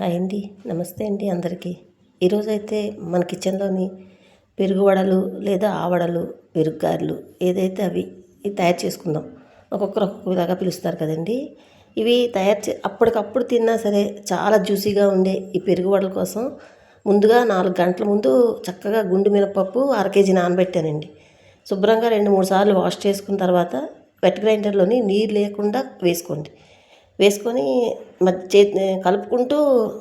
Hi అండి. నమస్తే అండి అందరికీ. ఈరోజైతే మన కిచెన్లోని పెరుగు వడలు లేదా ఆవడలు పెరుగు గారెలు ఏదైతే అవి ఇవి తయారు చేసుకుందాం. ఒక్కొక్కరు ఒక్కొక్క విధంగా పిలుస్తారు కదండి. ఇవి తయారు చే అప్పటికప్పుడు తిన్నా సరే చాలా జ్యూసీగా ఉండే ఈ పెరుగు వడల కోసం ముందుగా నాలుగు గంటల ముందు చక్కగా గుండు మినపప్పు అర కేజీ నానబెట్టానండి. శుభ్రంగా రెండు మూడు సార్లు వాష్ చేసుకున్న తర్వాత వెట్ గ్రైండర్లోని నీరు లేకుండా వేసుకోండి. వేసుకొని మధ్య చేతి కలుపుకుంటూ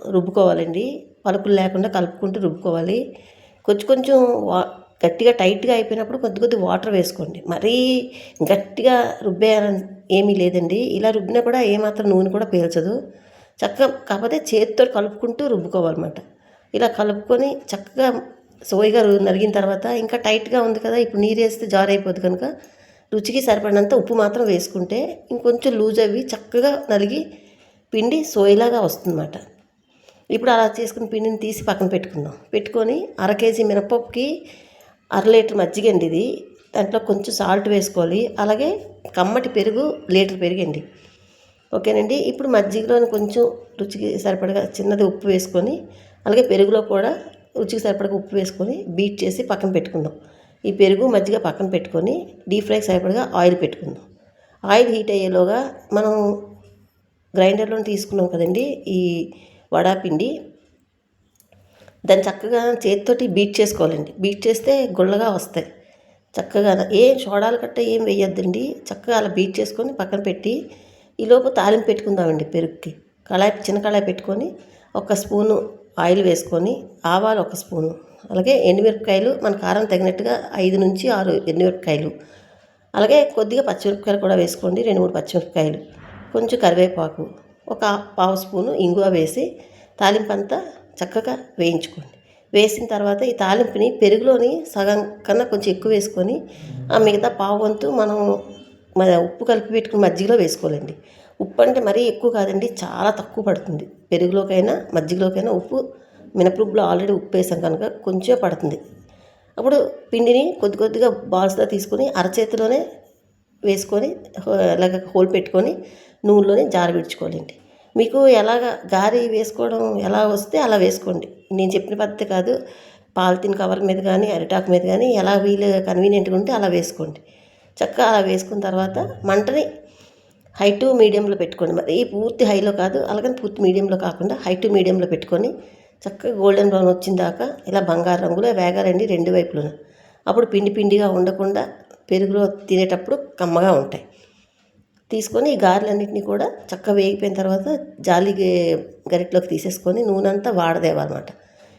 రుబ్బుకోవాలండి. పలుకులు లేకుండా కలుపుకుంటూ రుబ్బుకోవాలి. కొంచెం కొంచెం వా గట్టిగా టైట్గా అయిపోయినప్పుడు కొద్ది కొద్ది వాటర్ వేసుకోండి. మరీ గట్టిగా రుబ్బేయాలని ఏమీ లేదండి. ఇలా రుబ్బినా కూడా ఏమాత్రం నూనె కూడా పీల్చదు. చక్కగా కాకపోతే చేతితో కలుపుకుంటూ రుబ్బుకోవాలన్నమాట. ఇలా కలుపుకొని చక్కగా సోయిగా నరిగిన తర్వాత ఇంకా టైట్గా ఉంది కదా ఇప్పుడు నీరు వేస్తే జార్ కనుక రుచికి సరిపడినంత ఉప్పు మాత్రం వేసుకుంటే ఇంకొంచెం లూజ్ అవి చక్కగా నలిగి పిండి సోయలాగా వస్తుందన్నమాట. ఇప్పుడు అలా చేసుకుని పిండిని తీసి పక్కన పెట్టుకుందాం. పెట్టుకొని అర కేజీ మినపప్పుకి అర లీటర్ మజ్జిగ అండి ఇది. దాంట్లో కొంచెం సాల్ట్ వేసుకోవాలి. అలాగే కమ్మటి పెరుగు లీటర్ పెరిగండి. ఓకేనండి? ఇప్పుడు మజ్జిగలోని కొంచెం రుచికి సరిపడగా చిన్నది ఉప్పు వేసుకొని అలాగే పెరుగులో కూడా రుచికి సరిపడగా ఉప్పు వేసుకొని బీట్ చేసి పక్కన పెట్టుకుందాం. ఈ పెరుగు మజ్జిగ పక్కన పెట్టుకొని డీప్ ఫ్రై సరిపడగా ఆయిల్ పెట్టుకుందాం. ఆయిల్ హీట్ అయ్యేలోగా మనం గ్రైండర్లో తీసుకున్నాం కదండి ఈ వడాపిండి. దాన్ని చక్కగా చేతితోటి బీట్ చేసుకోవాలండి. బీట్ చేస్తే గుళ్ళగా వస్తాయి. చక్కగా ఏం సోడాలు కట్ట ఏం వేయొద్దండి. చక్కగా అలా బీట్ చేసుకొని పక్కన పెట్టి ఈలోపు తాలింపు పెట్టుకుందామండి పెరుగుకి. కళాయి చిన్న కళాయి పెట్టుకొని ఒక స్పూను ఆయిల్ వేసుకొని ఆవాలు ఒక స్పూను. అలాగే ఎండుమిరపకాయలు మన కారం తగినట్టుగా ఐదు నుంచి ఆరు ఎండుమిరపకాయలు. అలాగే కొద్దిగా పచ్చిమిరపకాయలు కూడా వేసుకోండి రెండు మూడు పచ్చిమిరపకాయలు. కొంచెం కరివేపాకు ఒక పావు స్పూను ఇంగువ వేసి తాలింపు అంతా చక్కగా వేయించుకోండి. వేసిన తర్వాత ఈ తాలింపుని పెరుగులోని సగం కన్నా కొంచెం ఎక్కువ వేసుకొని ఆ మిగతా పావు వంతు మనం మన ఉప్పు కలిపి పెట్టుకుని మజ్జిగలో వేసుకోవాలండి. ఉప్పు అంటే మరీ ఎక్కువ కాదండి చాలా తక్కువ పడుతుంది. పెరుగులోకైనా మజ్జిగలోకైనా ఉప్పు మినపరుబ్బులో ఆల్రెడీ ఉప్పు వేసాం కనుక కొంచెం పడుతుంది. అప్పుడు పిండిని కొద్ది కొద్దిగా బాల్స్గా తీసుకొని అరచేతిలోనే వేసుకొని అలాగ హోల్ పెట్టుకొని నూనెలోనే జార విడుచుకోవాలండి. మీకు ఎలాగ గారి వేసుకోవడం ఎలా వస్తే అలా వేసుకోండి. నేను చెప్పిన పద్ధతి కాదు పాలిథిన్ కవర్ మీద కానీ అరిటాకు మీద కానీ ఎలా వీలు కన్వీనియంట్గా ఉంటే అలా వేసుకోండి. చక్కగా అలా వేసుకున్న తర్వాత మంటని హై టు మీడియంలో పెట్టుకోండి. మరి పూర్తి హైలో కాదు అలాగని పూర్తి మీడియంలో కాకుండా హై టు మీడియంలో పెట్టుకొని చక్కగా గోల్డెన్ బ్రౌన్ వచ్చిన దాకా ఇలా బంగారు రంగులో వేగాలండి రెండు వైపులను. అప్పుడు పిండి పిండిగా ఉండకుండా పెరుగులో తినేటప్పుడు కమ్మగా ఉంటాయి. తీసుకొని ఈ గారెలన్నింటినీ కూడా చక్కగా వేగిపోయిన తర్వాత జాలి గరిటలోకి తీసేసుకొని నూనె అంతా వాడదేవాలన్నమాట.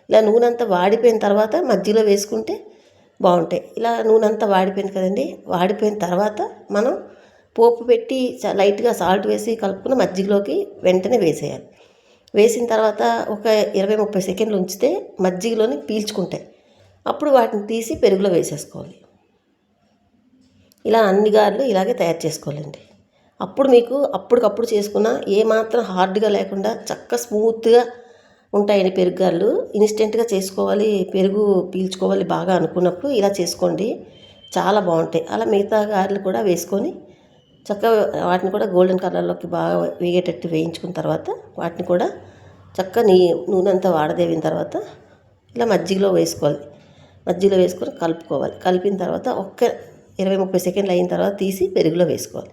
ఇలా నూనె అంతా వాడిపోయిన తర్వాత మధ్యలో వేసుకుంటే బాగుంటాయి. ఇలా నూనె అంతా వాడిపోయింది కదండి వాడిపోయిన తర్వాత మనం పోపు పెట్టి లైట్గా సాల్ట్ వేసి కలుపుకుని మజ్జిగలోకి వెంటనే వేసేయాలి. వేసిన తర్వాత ఒక ఇరవై ముప్పై సెకండ్లు ఉంచితే మజ్జిగలోని పీల్చుకుంటాయి. అప్పుడు వాటిని తీసి పెరుగులో వేసేసుకోవాలి. ఇలా అన్ని గారెలు ఇలాగే తయారు చేసుకోవాలండి. అప్పుడు మీకు అప్పటికప్పుడు చేసుకున్న ఏమాత్రం హార్డ్గా లేకుండా చక్క స్మూత్గా ఉంటాయండి పెరుగు గారెలు. ఇన్స్టెంట్గా చేసుకోవాలి పెరుగు పీల్చుకోవాలి బాగా అనుకున్నప్పుడు ఇలా చేసుకోండి. చాలా బాగుంటాయి. అలా మిగతా గారెలు కూడా వేసుకొని చక్కగా వాటిని కూడా గోల్డెన్ కలర్లోకి బాగా వేగేటట్టు వేయించుకున్న తర్వాత వాటిని కూడా చక్కగా నీ నూనె అంతా వాడదేవిన తర్వాత ఇలా మజ్జిగలో వేసుకోవాలి. మజ్జిగలో వేసుకొని కలుపుకోవాలి. కలిపిన తర్వాత ఒక్క ఇరవై ముప్పై సెకండ్లు అయిన తర్వాత తీసి పెరుగులో వేసుకోవాలి.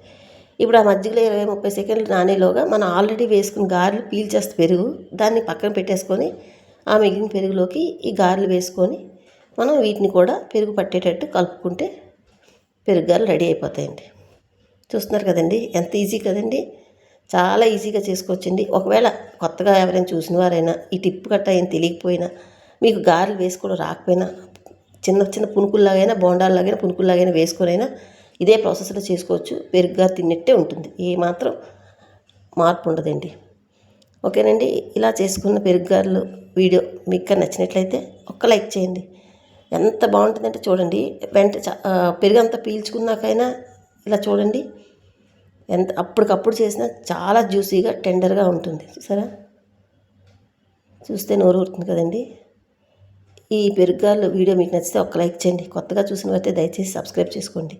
ఇప్పుడు ఆ మజ్జిగలో ఇరవై ముప్పై సెకండ్లు నానేలోగా మనం ఆల్రెడీ వేసుకున్న గారెలు పీల్చేస్తే పెరుగు దాన్ని పక్కన పెట్టేసుకొని ఆ మిగిలిన పెరుగులోకి ఈ గారెలు వేసుకొని మనం వీటిని కూడా పెరుగు పట్టేటట్టు కలుపుకుంటే పెరుగు గారెలు రెడీ అయిపోతాయండి. చూస్తున్నారు కదండి. ఎంత ఈజీ కదండి. చాలా ఈజీగా చేసుకోవచ్చండి. ఒకవేళ కొత్తగా ఎవరైనా చూసిన వారైనా ఈ టిప్ గట్ట ఏం తెలియకపోయినా మీకు గారెలు వేసుకోవడం రాకపోయినా చిన్న చిన్న పునుకుల్లాగైనా బోండాల్లాగైనా పునుకుల్లాగైనా వేసుకొనైనా ఇదే ప్రాసెస్లో చేసుకోవచ్చు. పెరుగుగా తిన్నట్టే ఉంటుంది. ఏమాత్రం మార్పు ఉండదండి. ఓకేనండి. ఇలా చేసుకున్న పెరుగుగారులు వీడియో మీకు నచ్చినట్లయితే ఒక్క లైక్ చేయండి. ఎంత బాగుంటుందంటే చూడండి. వెంట పెరుగు అంతా పీల్చుకున్నాకైనా ఇలా చూడండి. ఎంత అప్పటికప్పుడు చేసినా చాలా జ్యూసీగా టెండర్గా ఉంటుంది. చూసారా? చూస్తే నోరు ఊరుతుంది కదండి. ఈ పెరుగాలు వీడియో మీకు నచ్చితే ఒక లైక్ చేయండి. కొత్తగా చూసిన అయితే దయచేసి సబ్స్క్రైబ్ చేసుకోండి.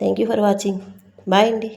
Thank you for watching. Bye అండి.